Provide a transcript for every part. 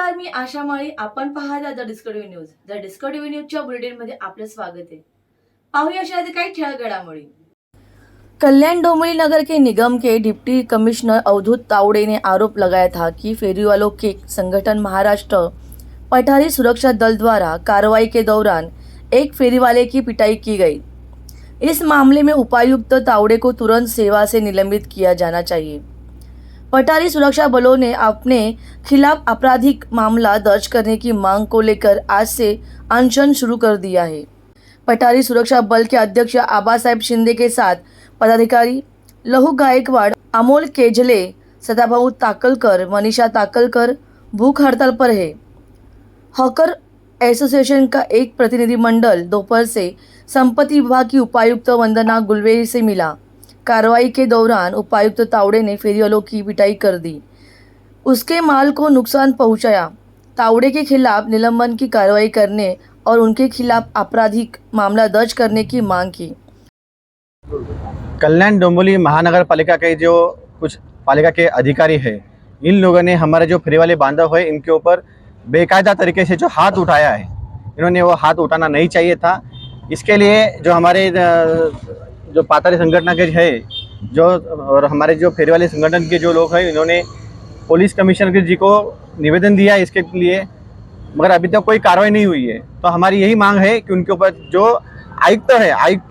नमस्कार मी आशा माळी. आपण पाहता the Discovery news. The Discovery न्यूजच्या बुलेटिनमध्ये आपलं स्वागत आहे. पाहूया अशा काही ठळक घडामोडी. कल्याण डोमरी नगर के निगम के डिप्टी कमिश्नर अवधूत तावड़े ने आरोप लगाया था कि फेरीवालो के संगठन महाराष्ट्र पठारी सुरक्षा दल द्वारा कार्रवाई के दौरान एक फेरीवाले की पिटाई की गई। इस मामले में उपायुक्त तावड़े को तुरंत सेवा से निलंबित किया जाना चाहिए। पटारी सुरक्षा बलों ने अपने खिलाफ आपराधिक मामला दर्ज करने की मांग को लेकर आज से अनशन शुरू कर दिया है। पटारी सुरक्षा बल के अध्यक्ष आबा साहेब शिंदे के साथ पदाधिकारी लहू गायकवाड़, अमोल केजले, सदाभाऊ ताकलकर, मनीषा ताकलकर भूख हड़ताल पर है। हॉकर एसोसिएशन का एक प्रतिनिधिमंडल दोपहर से संपत्ति विभाग की उपायुक्त वंदना गुलवेरी से मिला। कार्रवाई के दौरान उपायुक्त तावड़े ने फेरियों की पिटाई कर दी। उसके माल को नुकसान पहुँचाया। तावड़े के खिलाफ निलंबन की कार्रवाई करने और उनके खिलाफ आपराधिक मामला दर्ज करने की मांग की। कल्याण डोंबिवली महानगर पालिका के जो कुछ पालिका के अधिकारी है, इन लोगों ने हमारे जो फ्री वाले बांधव है, इनके ऊपर बेकायदा तरीके से जो हाथ उठाया है, इन्होंने वो हाथ उठाना नहीं चाहिए था। इसके लिए जो हमारे जो पातारी संगठन के है, जो और हमारे जो फेरी वाले संगठन के जो लोग हैं, इन्होंने पुलिस कमिश्नर जी को निवेदन दिया है इसके लिए, मगर अभी तक तो कोई कार्रवाई नहीं हुई है। तो हमारी यही मांग है कि उनके ऊपर जो आयुक्त है, आयुक्त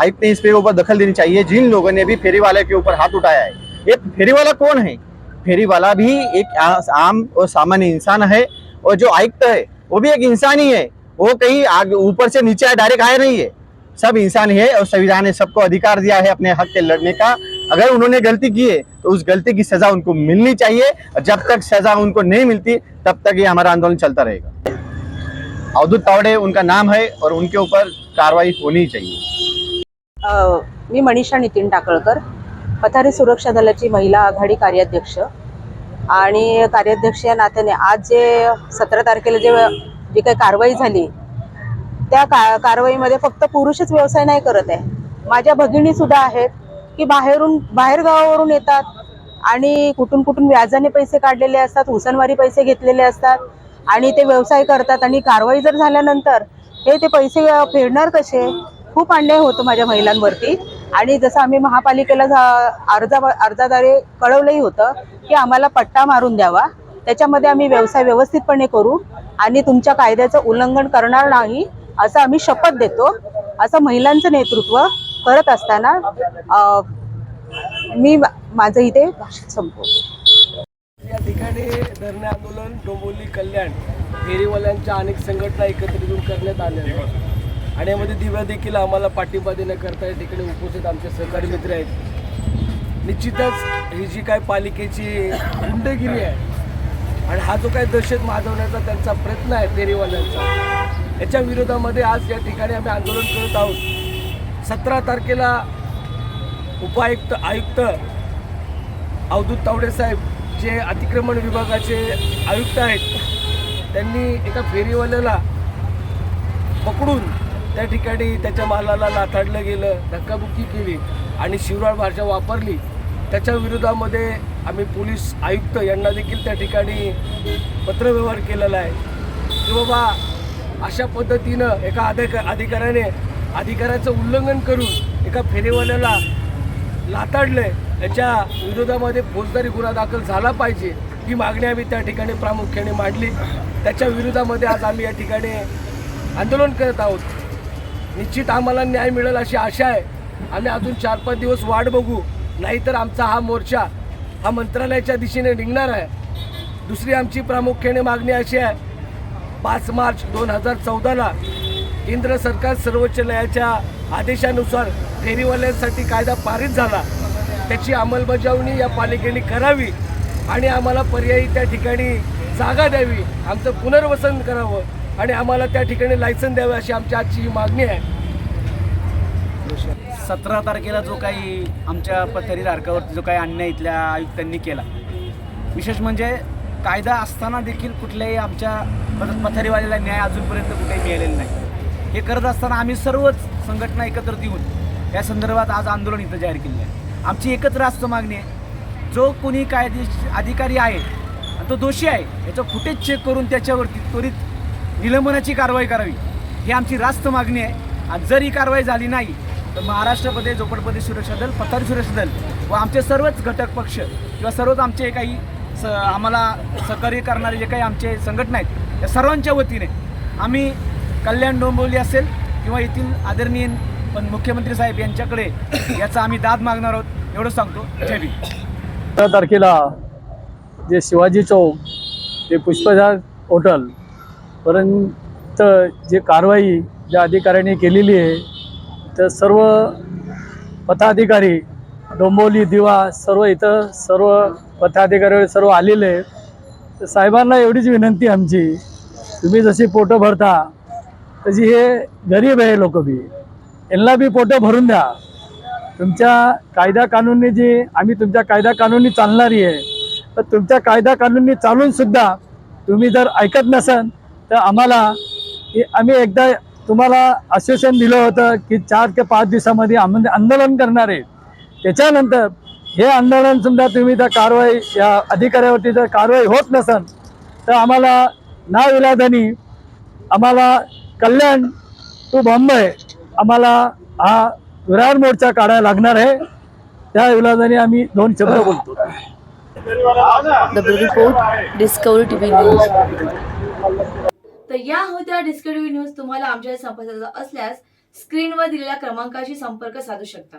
आयुक्त ने इस पे ऊपर दखल देनी चाहिए। जिन लोगों ने भी फेरी वाले के ऊपर हाथ उठाया है, ये फेरी वाला कौन है? फेरी वाला भी एक आम और सामान्य इंसान है, और जो आयुक्त है, वो भी एक इंसान ही है। वो कहीं आग, ऊपर से नीचे डायरेक्ट आया नहीं है। सब इंसान है और संविधान ने सबको अधिकार दिया है अपने हक के लड़ने का। अगर उन्होंने गलती की है तो उस गलती की सजा उनको मिलनी चाहिए। और जब तक सजा उनको नहीं मिलती तब तक ये हमारा आंदोलन चलता रहेगा। अवधूत तावड़े उनका नाम है और उनके ऊपर कार्रवाई होनी चाहिए। अ, मी मनीषा नितीन टाकळकर पथारी सुरक्षा दलाची महिला आघाडी कार्याध्यक्ष. आणि कार्याध्यक्ष या नात्याने आज जे सतरा तारखेला जे जी काही कारवाई झाली त्या का कारवाईमध्ये फक्त पुरुषच व्यवसाय नाही करत आहे. माझ्या भगिनी सुद्धा आहेत की बाहेरून बाहेर गावावरून येतात आणि कुठून कुठून व्याजाने पैसे काढलेले असतात उसनवारी पैसे घेतलेले असतात आणि ते व्यवसाय करतात आणि कारवाई जर झाल्यानंतर हे ते पैसे फेडणार कसे? खूप अन्याय होतो माझ्या महिलांवरती. आणि जसं आम्ही महापालिकेला अर्जा अर्जाद्वारे कळवलंही होतं की आम्हाला पट्टा मारून द्यावा. त्याच्यामध्ये आम्ही व्यवसाय व्यवस्थितपणे करू आणि तुमच्या कायद्याचं उल्लंघन करणार नाही. असं आम्ही शपथ देतो. असं महिलांचं नेतृत्व करत असताना मी माझं इथे भाषण संपवतो. या ठिकाणी धरणे आंदोलन डोंबोली कल्याण फेरीवाल्यांच्या अनेक संघटना एकत्रित येऊन करण्यात आल्या आहेत. आणि यामध्ये दिव्या देखील आम्हाला पाठिंबा देण्याकरता या ठिकाणी उपस्थित आमचे सहकारी मित्र आहेत. निश्चितच ही जी काय पालिकेची गुंडगिरी आहे आणि हा जो काही दहशत माजवण्याचा त्यांचा प्रयत्न आहे फेरीवाल्यांचा याच्या विरोधामध्ये आज या ठिकाणी आम्ही आंदोलन करत आहोत. सतरा तारखेला उपायुक्त आयुक्त अवधूत तावडे साहेब जे अतिक्रमण विभागाचे आयुक्त आहेत त्यांनी एका फेरीवाल्याला पकडून त्या ठिकाणी त्याच्या मालाला लाथाडलं गेलं धक्काबुक्की केली आणि शिवराळ भाषा वापरली. त्याच्या विरोधामध्ये आम्ही पोलीस आयुक्त यांना देखील त्या ठिकाणी पत्रव्यवहार केलेला आहे. की बाबा अशा पद्धतीनं एका अधिक अधिकाऱ्याने अधिकाऱ्याचं उल्लंघन करून एका फेरीवाल्याला लाताडलंय. याच्या विरोधामध्ये फौजदारी गुन्हा दाखल झाला पाहिजे ही मागणी आम्ही त्या ठिकाणी प्रामुख्याने मांडली. त्याच्या विरोधामध्ये आज आम्ही या ठिकाणी आंदोलन करत आहोत. निश्चित आम्हाला न्याय मिळेल अशी आशा आहे. आम्ही अजून चार पाच दिवस वाट बघू. नाहीतर आमचा हा मोर्चा हा मंत्रालयाच्या दिशेने निघणार आहे. दुसरी आमची प्रामुख्याने मागणी अशी आहे पाच मार्च दोन हजार चौदाला केंद्र सरकार सर्वोच्च न्यायालयाच्या आदेशानुसार फेरीवाल्यांसाठी कायदा पारित झाला. त्याची अंमलबजावणी या पालिकेने करावी आणि आम्हाला पर्यायी त्या ठिकाणी जागा द्यावी. आमचं पुनर्वसन करावं आणि आम्हाला त्या ठिकाणी लायसन द्यावं अशी आमची आजची ही मागणी आहे. सतरा तारखेला जो काही आमच्या पथरी तारकावरती जो काही अन्याय इथल्या आयुक्तांनी केला विशेष म्हणजे कायदा असताना देखील कुठल्याही आमच्या पथारीवाल्याला न्याय अजूनपर्यंत कुठेही मिळालेला नाही. हे करत असताना आम्ही सर्वच संघटना एकत्र येऊन या संदर्भात आज आंदोलन इथं जाहीर केले आहे. आमची एकत्र असतो मागणी आहे. जो कोणी कायदेशीर अधिकारी आहे तो दोषी आहे याचं फुटेज चेक करून त्याच्यावरती त्वरित निलंबनाची कारवाई करावी. ही आमची रास्त मागणी आहे. आणि जर ही कारवाई झाली नाही तर महाराष्ट्रमध्ये झोपडपट्टी सुरक्षा दल पथारी सुरक्षा दल व आमचे सर्वच घटक पक्ष किंवा सर्वच आमचे काही स आम्हाला सहकार्य करणारे जे काही आमचे संघटना आहेत या सर्वांच्या वतीने आम्ही कल्याण डोंबिवली असेल किंवा येथील आदरणीय पण मुख्यमंत्री साहेब यांच्याकडे याचा आम्ही दाद मागणार आहोत एवढं सांगतो. जय त्या तारखेला जे शिवाजी चौक ते पुष्पराज होटल पर्यंत जे कारवाई ज्या अधिकाऱ्यांनी केलेली आहे तर सर्व पथाधिकारी डोंबोली दिवा सर्व इथं सर्व पथाधिकारी सर्व आलेले आहेत. तर साहेबांना एवढीच विनंती आमची तुम्ही जशी पोटं भरता तशी हे गरीब आहे लोक बी. यांना बी पोटं भरून द्या. तुमच्या कायदा कानूननी जी आम्ही तुमच्या कायदा कानूननी चालणारी आहे तर तुमच्या कायदा कानूननी चालूनसुद्धा तुम्ही जर ऐकत नसाल तर आम्हाला आम्ही एकदा तुम्हाला आश्वासन दिलं होतं की चार ते पाच दिवसामध्ये आम्ही आंदोलन करणार आहे. त्याच्यानंतर हे आंदोलन समजा तुम्ही जर कारवाई या अधिकाऱ्यावरती जर कारवाई होत नसन तर आम्हाला नाविलादानी आम्हाला कल्याण टू बॉम्बे आम्हाला हा विरार मोर्चा काढायला लागणार आहे. त्या विलादाने आम्ही दोन शब्द बोलतो. रिपोर्ट डिस्कवरी टीव्ही न्यूज तर या होत्या डिस्कवरी न्यूज तुम्हाला आमच्या संपर्काचा असल्यास स्क्रीनवर दिलेल्या क्रमांकाशी संपर्क साधू शकता.